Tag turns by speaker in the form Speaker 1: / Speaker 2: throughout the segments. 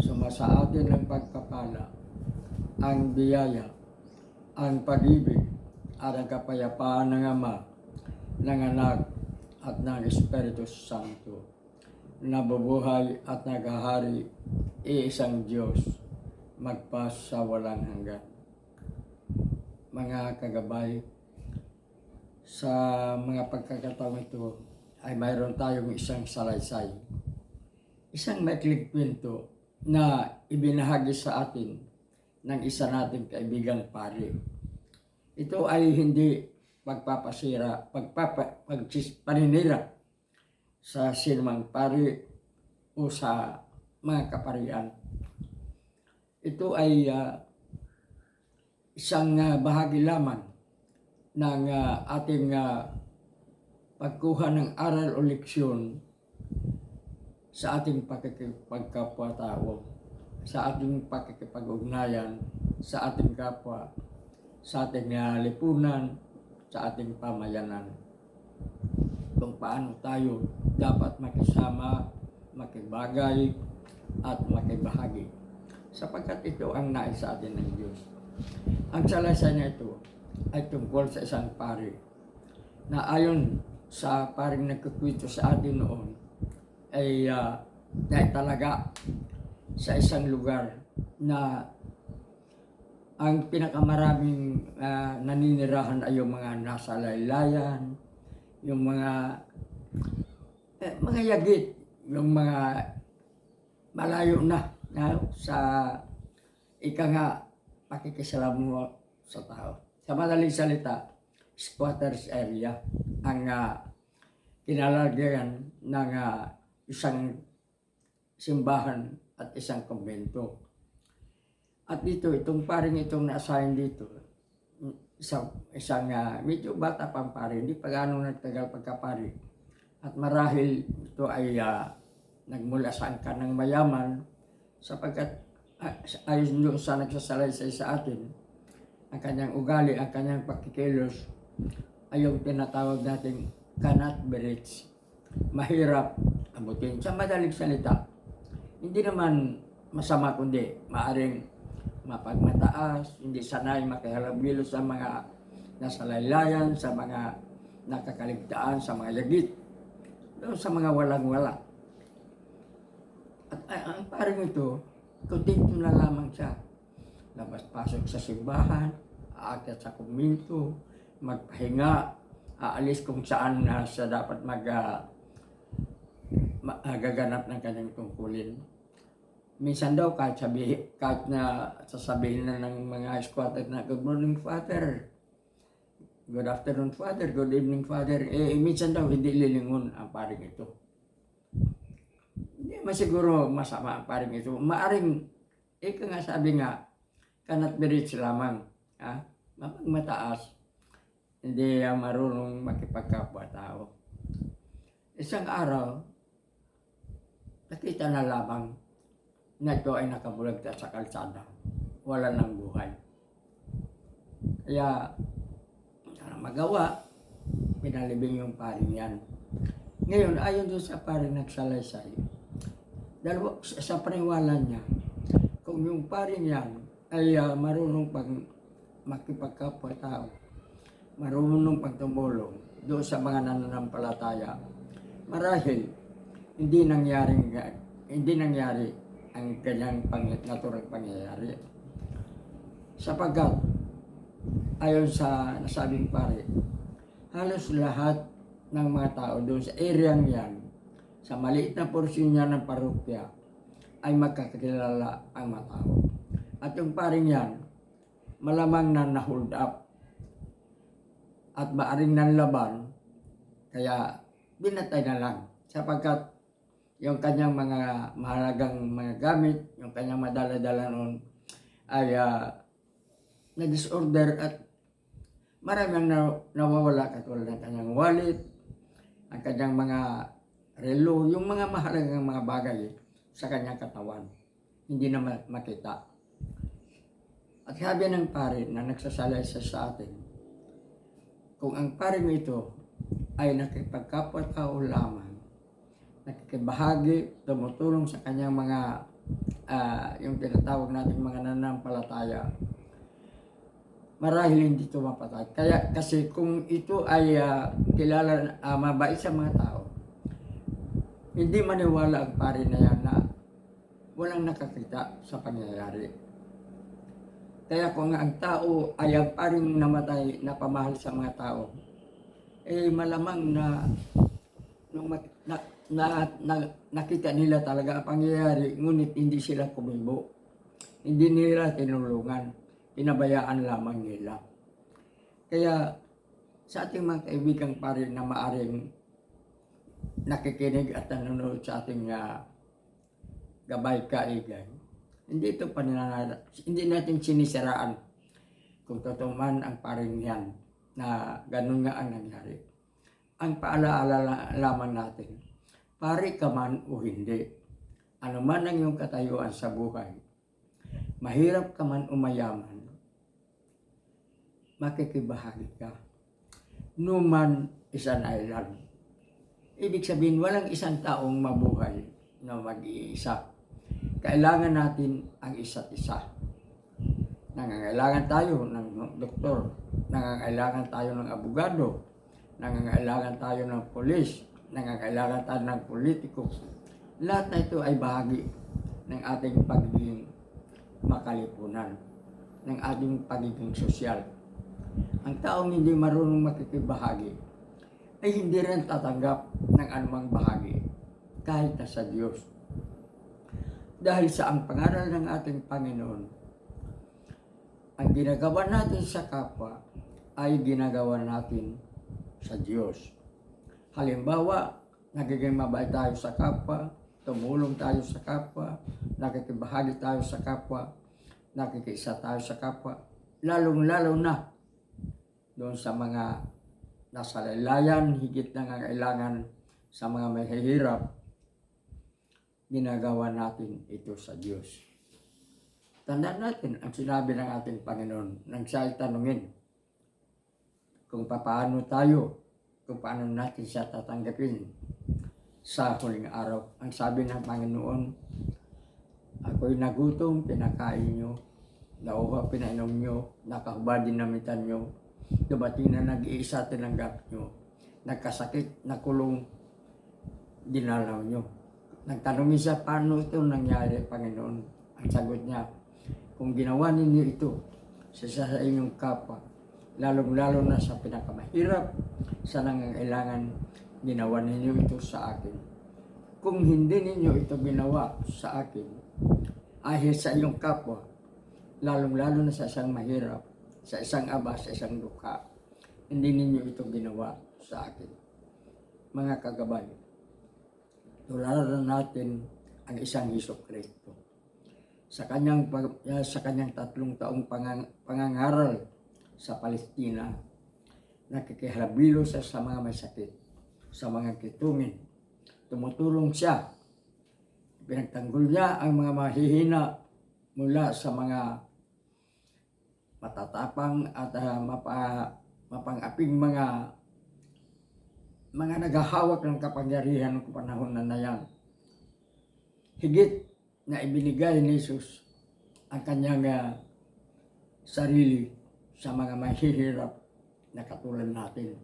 Speaker 1: Sumasa atin ang pagpapala, ang biyaya, ang pag-ibig, at ang kapayapaan ng Ama, ng Anak, at ng Espiritu Santo, nabubuhay at naghahari, iisang Diyos, magpas sa walang hanggan. Mga kagabay, sa mga pagkakataong ito ay mayroon tayong isang salaysay. Isang maikling kwento na ibinahagi sa atin ng isa nating kaibigang pari. Ito ay hindi pagpapasira, pagpapa, pagsis, paninira sa sinumang pari o sa mga kaparian. Ito ay ah, isang ah, bahagi lamang ng ah, ating ah, pagkuha ng aral o leksyon sa ating pakikipagkapwa-tao, sa ating pakikipag-ugnayan, sa ating kapwa, sa ating lipunan, sa ating pamayanan. Kung paano tayo dapat makisama, makibagay, at makibahagi. Sapagkat ito ang nais sa atin ng Diyos. Ang salaysay na ito ay tungkol sa isang pari na ayon sa paring nagkukwento sa atin noon ay uh, dahil talaga sa isang lugar na ang pinakamaraming ah, naninirahan ay yung mga nasa laylayan, yung mga eh, mga yagit, yung mga malayo na, na sa ika nga pakikisalamuha sa tao. Sa madaling salita, squatters area ang uh, kinalagyan ng ah, isang simbahan at isang kumbento. At dito, itong paring itong na-assign dito, isang, isang ah, medyo bata pang pare, hindi pa gaano nagtagal pagkapari. At marahil ito ay ah, nagmula sa angkan ng mayaman sapagkat ah, ayon doon sa nagsasalaysay sa atin, ang kanyang ugali, ang kanyang pakikilos ay yung tinatawag natin cannot be reached. Mahirap abutin. Sa madaling salita, hindi naman masama kundi maaring mapagmataas, hindi sanay makihalabilo sa mga nasa laylayan, sa mga nakakaligtaan, sa mga yagit, sa mga walang-wala. At ay, ang parang ito, kontento na lamang siya. Labas-pasok sa simbahan, aakyat sa kuminto, magpahinga, aalis kung saan na siya dapat mag ma- ah, gaganap ng kanyang tungkulin. Minsan daw kahit sabi, kahit na sasabihin na ng mga squatter na good morning father, good afternoon father, good evening father, eh minsan daw hindi lilingon ang paring ito. Hindi masiguro masama ang paring ito. Maaring, ika nga sabi nga, cannot be rich lamang. Ha? Mapagmataas. Hindi uh, marunong makipagkapwa-tao. Isang araw, nakita na lamang na ito ay nakabulagta sa kalsada. Wala ng buhay. Kaya, sana magawa, pinalibing yung paring yan. Ngayon, ayon doon sa paring nagsalaysay, dalawa, sa, sa paniwala niya, kung yung paring yan ay ah, marunong pag makipagkapwa-tao, marunong pagtumulong doon sa mga nananampalataya, marahil hindi nangyaring hindi nangyari ang kanyang pang, naturang pangyayari. Sapagkat ayon sa nasabing pare, halos lahat ng mga tao doon sa area yan, sa maliit na porsyon niya ng parokya, ay magkakilala ang mga tao. At yung paring yan, malamang na na-hold up at maaring nanlaban, kaya binatay na lang sapagkat yung kanyang mga mahalagang mga gamit, yung kanyang madala-dala noon ay ah, na-disorder at maraming na, nawawala katulad ng kanyang wallet, ang kanyang mga relo, yung mga mahalagang mga bagay sa kanyang katawan. Hindi na ma- makita. At sabi ng pare na nagsasalay siya sa atin, kung ang pare mo ito ay nakipagkapwa-tao lamang, nakikibahagi, tumutulong sa kanyang mga, ah, yung tinatawag natin mga nanampalataya, marahil hindi ito mapatay. Kaya kasi kung ito ay ah, kilala, ah, mabait sa mga tao, hindi maniwala ang pare na yan na walang nakakita sa pangyayari. Kaya kung ang tao ay ang paring namatay na pamahal sa mga tao, eh malamang na nung mak- na, na, na- nakita nila talaga ang pangyayari, ngunit hindi sila kumibo. Hindi nila tinulungan, pinabayaan lamang nila. Kaya sa ating mga kaibigang pare na maaring nakikinig at nanonood sa ating ah, gabay kaigay, hindi ito pananala, hindi natin sinisiraan kung totoo man ang paring yan na ganun nga ang nangyari. Ang paalaala la- lamang natin, pare ka man o hindi, ano man ang iyong katayuan sa buhay, mahirap ka man o mayaman, makikibahagi ka. No man is an island. Ibig sabihin, walang isang taong mabuhay na mag-iisa. Kailangan natin ang isa't isa. Nangangailangan tayo ng doktor, nangangailangan tayo ng abogado, nangangailangan tayo ng polis, nangangailangan tayo ng politiko. Lahat na ito ay bahagi ng ating pagiging makalipunan, ng ating pagiging sosyal. Ang taong hindi marunong makikibahagi ay hindi rin tatanggap ng anumang bahagi kahit na sa Diyos. Dahil sa ang pangaral ng ating Panginoon, ang ginagawa natin sa kapwa ay ginagawa natin sa Diyos. Halimbawa, nagiging mabait tayo sa kapwa, tumulong tayo sa kapwa, nakikibahagi tayo sa kapwa, nakikisa tayo sa kapwa, lalong-lalo na doon sa mga nasa laylayan, higit na kailangan sa mga may hirap, ginagawa natin ito sa Diyos. Tandaan natin ang sinabi ng ating Panginoon nang siya tanungin kung paano tayo, kung paano natin siya tatanggapin sa huling araw. Ang sabi ng Panginoon, ako'y nagutom, pinakain nyo, nauha, pinainom nyo, nakahubad dinamitan nyo, dumating na nag-iisa tinanggap nyo, nagkasakit, nakulong, dinalaw nyo. Nagtanong siya, paano ito nangyari, Panginoon? Ang sagot niya, kung ginawa ninyo ito sa sa inyong kapwa, lalong-lalo na sa pinakamahirap, sa nangangailangan, ginawa ninyo ito sa akin. Kung hindi ninyo ito ginawa sa akin, ahil sa iyong kapwa, lalong-lalo na sa isang mahirap, sa isang aba, sa isang dukha, hindi ninyo ito ginawa sa akin. Mga kagabay, tularan natin ang isang Heso Kristo. Sa kanyang, sa kanyang tatlong taong pangang, pangangaral sa Palestina, nakikihalabilo siya sa mga may sakit, sa mga kitungin. Tumutulong siya. Pinagtanggol niya ang mga mahihina mula sa mga matatapang at ah, mapa, mapang-aping mga mga naghahawak ng kapangyarihan ng panahon na nayan. Higit na ibinigay ni Jesus ang kanyang ah, sarili sa mga mahihirap na katulad natin,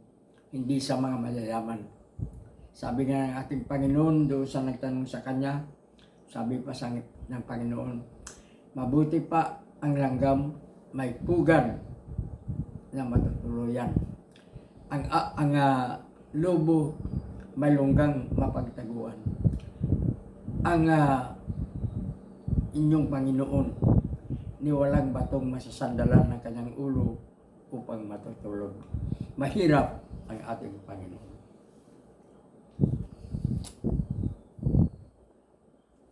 Speaker 1: hindi sa mga mayayaman. Sabi nga ng ating Panginoon doon sa nagtanong sa Kanya, sabi pa sa ng Panginoon, mabuti pa ang langgam may pugan na matutuluyan. Ang, a- ang ah, lobo may lunggang mapagtaguan. Ang ah, inyong Panginoon ni walang batong masasandalan ng kanyang ulo upang matutulog. Mahirap ang ating Panginoon.